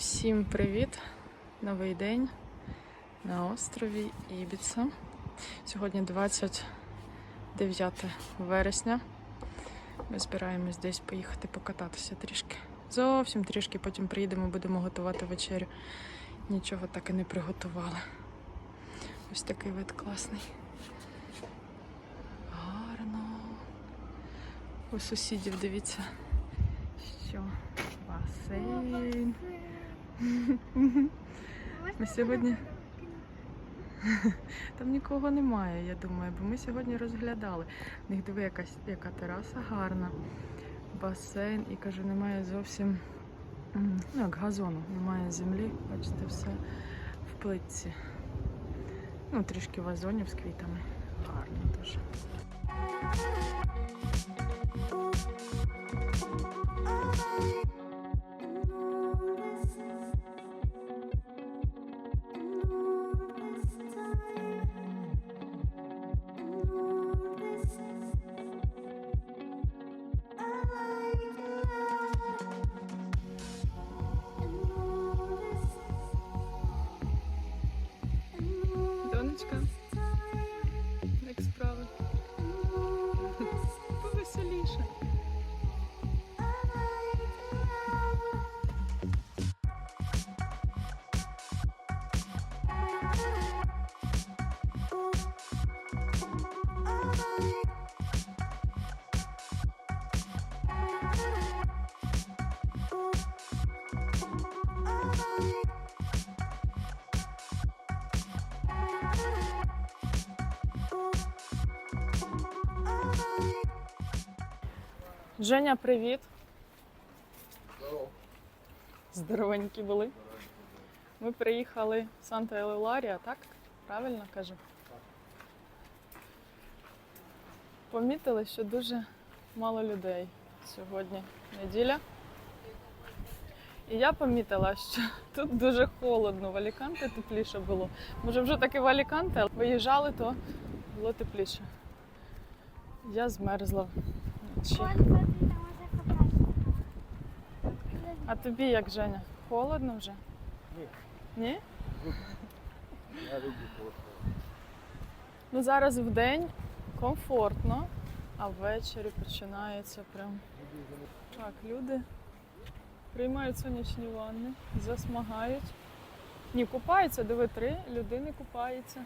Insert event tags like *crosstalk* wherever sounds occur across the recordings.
Всім привіт! Новий день на острові Ібіца. Сьогодні 29 вересня. Ми збираємось десь поїхати покататися трішки. Зовсім трішки, потім приїдемо, будемо готувати вечерю. Нічого так і не приготували. Ось такий вид класний. Гарно. У сусідів дивіться, що басейн. Ми сьогодні *laughs* там нікого немає, я думаю, бо ми сьогодні розглядали. В них диви, якась яка тераса гарна, басейн і кажу, немає зовсім ну, як газону, немає землі, бачите, все в плитці. Ну, трішки вазонів з квітами. Гарно дуже. Донечка, Женя, привіт. Здоровенькі були. Ми приїхали в санта елеларія так? Правильно кажу? Помітили, що дуже мало людей сьогодні неділя. І я помітила, що тут дуже холодно. В Аліканте тепліше було. Може, вже таки в Аліканте, але виїжджали, то було тепліше. Я змерзла. А тобі як, Женя? Холодно вже? Ні. Ні? Я люблю холодно. Ну зараз в день комфортно, а ввечері починається прям. Так, люди приймають сонячні ванни, засмагають. Ні, купаються, диви, три людини купаються.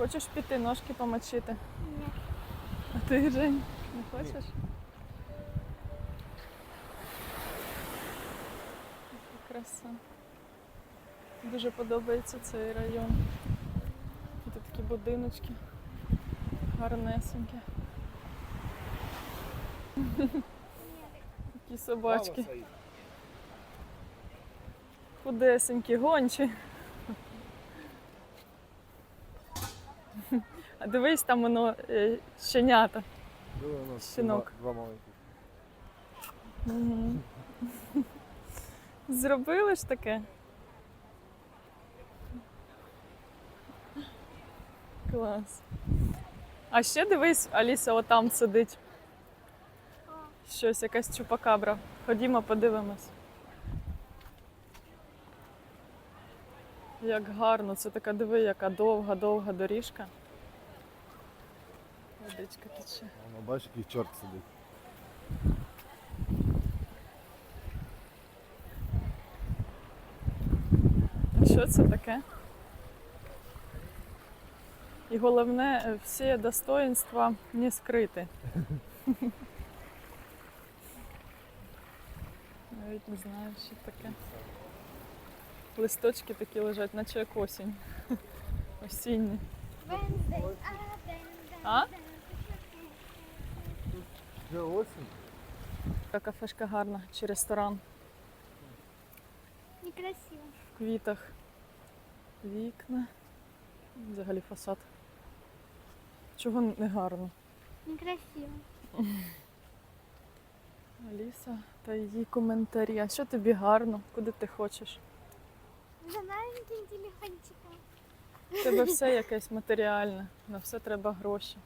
Хочеш піти ножки помочити? Ні. А ти, Жень, не хочеш? Яка Краса. Дуже подобається цей район. Тут такі будиночки гарнесенькі. Такі собачки. Худесенькі, гончі. А дивись, там воно е, щенята. Диви, у нас Щенок. Два, два маленьких. *laughs* Зробили ж таке. Клас. А ще дивись, Аліса отам сидить. Щось, якась чупакабра. Ходімо, подивимось. Як гарно, це така диви, яка довга-довга доріжка. Водичка тече. Воно бачиш, який чорт сидить. А Що це таке? І головне, е, всі достоинства не скриті. *laughs* Навіть не знаю, що таке. Листочки такі лежать, наче як осінь. *laughs* Осінні. А? Вже осінь. Така кафешка гарна чи ресторан Некрасиво. в квітах. Вікна. Взагалі фасад. Чого не гарно? Некрасиво. *laughs* Аліса та її коментарі. А що тобі гарно? Куди ти хочеш? За маленьким телефончиком. У тебе *laughs* все якесь матеріальне, на все треба гроші.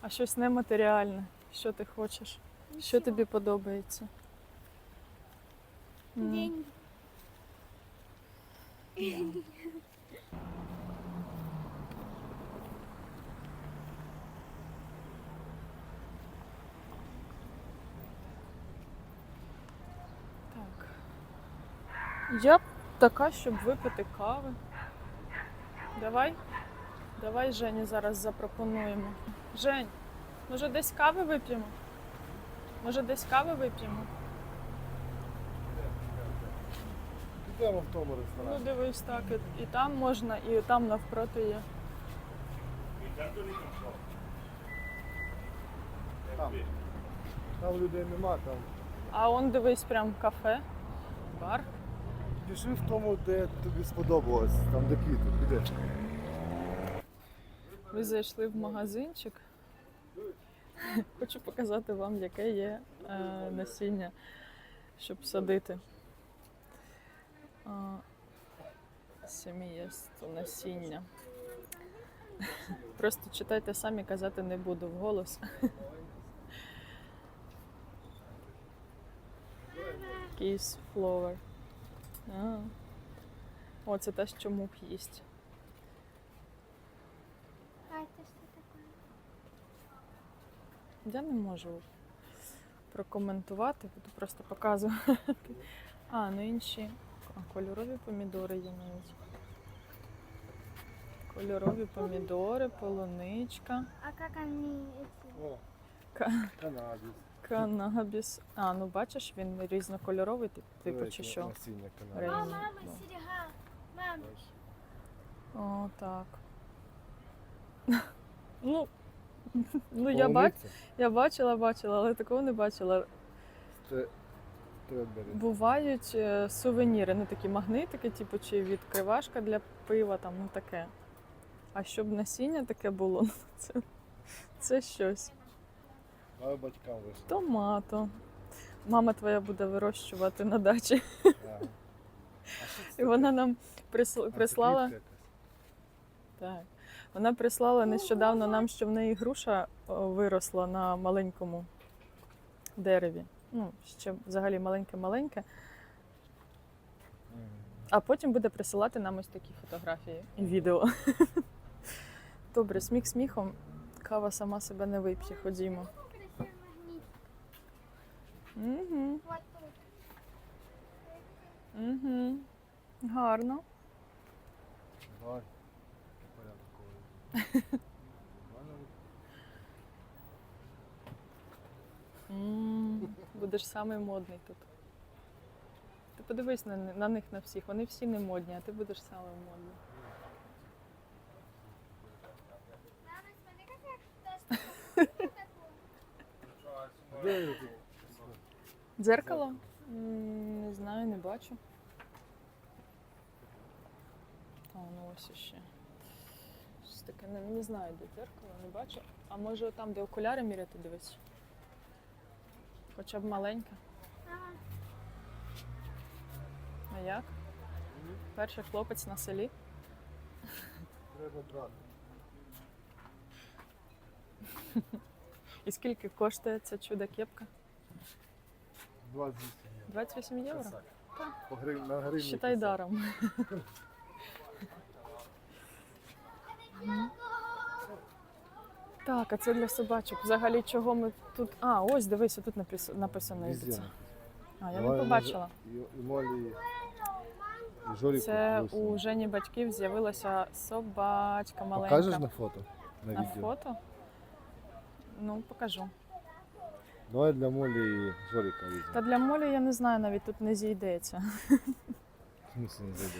А щось нематеріальне. Що ти хочеш? Що тобі подобається? М. Так. Я б така, щоб випити кави. Давай. Давай Жені зараз запропонуємо. Жень, може десь кави вип'ємо? Може десь кави вип'ємо? Підемо в тому Ну ресторані. дивись так, і, і там можна, і там навпроти є. Там. Там людей нема, там. А он дивись прям кафе, бар. Пішли в тому, де тобі сподобалось, там де квіти, піде. Ви зайшли в магазинчик. Хочу показати вам, яке є е, насіння, щоб садити. А, Сім'єсто насіння. Просто читайте самі, казати не буду вголос. Кейс фловер. О, це те, що мух їсть. Я не можу прокоментувати, буду просто показувати. *laughs* А, ну інші кольорові помідори є навіть. Кольорові помідори, полуничка, А ка- канабіс. канабіс. А, ну бачиш, він різнокольоровий, тип- типу чи що. О, мама, серега. Мам, О, так. *laughs* Ну, ну я, бач, я бачила, бачила, але такого не бачила. Це Трендбері. Бувають е, сувеніри, ну такі магнитики, типу, чи відкривашка для пива, там, ну таке. А щоб насіння таке було, *laughs* ну це, це щось. Але батькам вийшло. Томато. Мама твоя буде вирощувати на дачі. *laughs* А що це І вона нам присл- прислала. якась. Так. Вона прислала нещодавно нам, що в неї груша виросла на маленькому дереві. Ну, ще взагалі маленьке-маленьке. А потім буде присилати нам ось такі фотографії і відео. *laughs* Добре, сміх сміхом. Кава сама себе не вип'є, ходімо. Угу, угу. Гарно. Давай. М, Будеш самий модний тут. Ти подивись на, на них на всіх. Вони всі не модні, а ти будеш. Де я? Дзеркало? Не знаю, не бачу. А, ну ось іще. Таке, не, не знаю, де дзеркало, не бачу. А може там, де окуляри міряти, дивись? Хоча б маленьке. А як? Перший хлопець на селі. Треба брати. І скільки коштує ця чудо кепка? 28 євро. 28 євро? Красавчик. По гривні, на гривні. Считай писав. даром. *laughs* Так, а це для собачок. Взагалі, чого ми тут. А, ось дивися, тут напис- написано Везде. А, я не побачила. Це у Жені батьків з'явилася собачка маленька. Покажеш на фото? На, На відео? фото? Ну, покажу. Давай для Молі і Жоріка візьмемо. Та для Молі я не знаю, навіть тут не зійдеться. В смысле не зайде?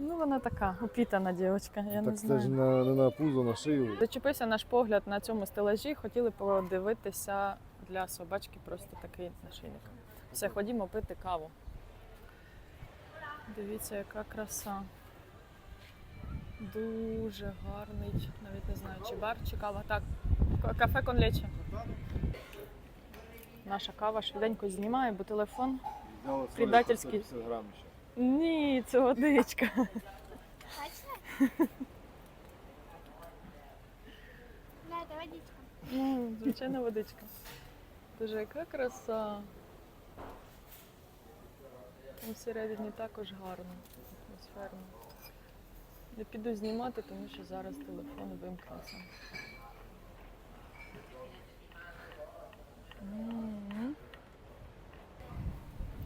Ну, вона така опітана дівчинка, я не так це знаю. ж на, не на пузо, на шию. Зачепився наш погляд на цьому стелажі, хотіли подивитися для собачки просто такий нашийник. Все, ходімо пити каву. Дивіться, яка краса. Дуже гарний, навіть не знаю, чи бар, чи кава. Так, к- кафе конлече. Наша кава швиденько знімає, бо телефон. Предательський. 150 грам ще. Ні, це водичка. Да, это водичка. Ну, звичайна водичка. Дуже яка краса. Всередині також гарно, атмосферно. Не піду знімати, тому що зараз телефон вимкнеться.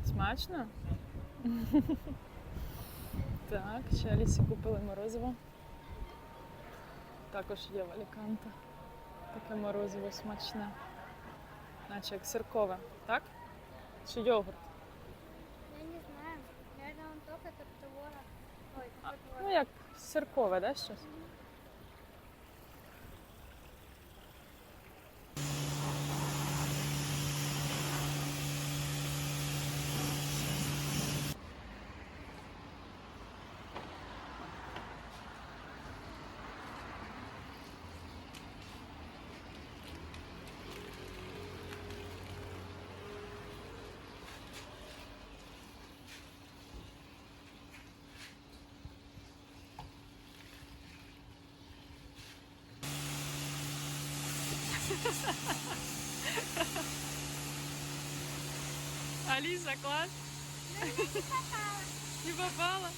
Смачно? *laughs* Так, ще Алісі купили морозиво. Також є в Аліканте. Таке морозиво смачне. Наче як сиркове, так? Чи йогурт? Я не знаю. Наверное, он только как творог. Ой, А, как Ну, як сиркове, да, щось? Аліса, клас. Не попала.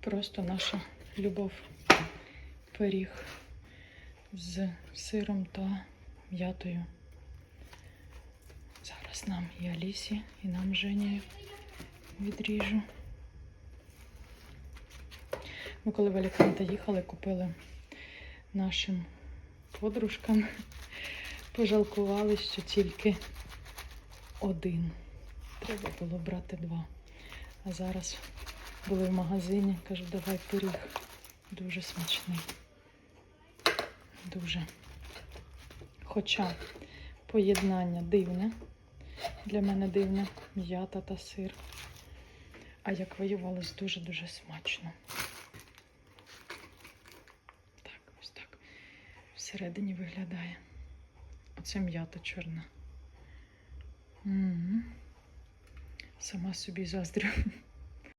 Просто наша любов. Пиріг з сиром та м'ятою. Зараз нам і Алісі, і нам Жені відріжу. Ми коли в Аліканте їхали, купили нашим подружкам. Пожалкували, що тільки один. Треба було брати два. А зараз були в магазині, кажу, давай пиріг. Дуже смачний. Дуже. Хоча поєднання дивне. Для мене дивне м'ята та сир. А як виявилось, дуже-дуже смачно. Так, ось так. Всередині виглядає. Оце м'ята чорна. М. Сама собі заздрю.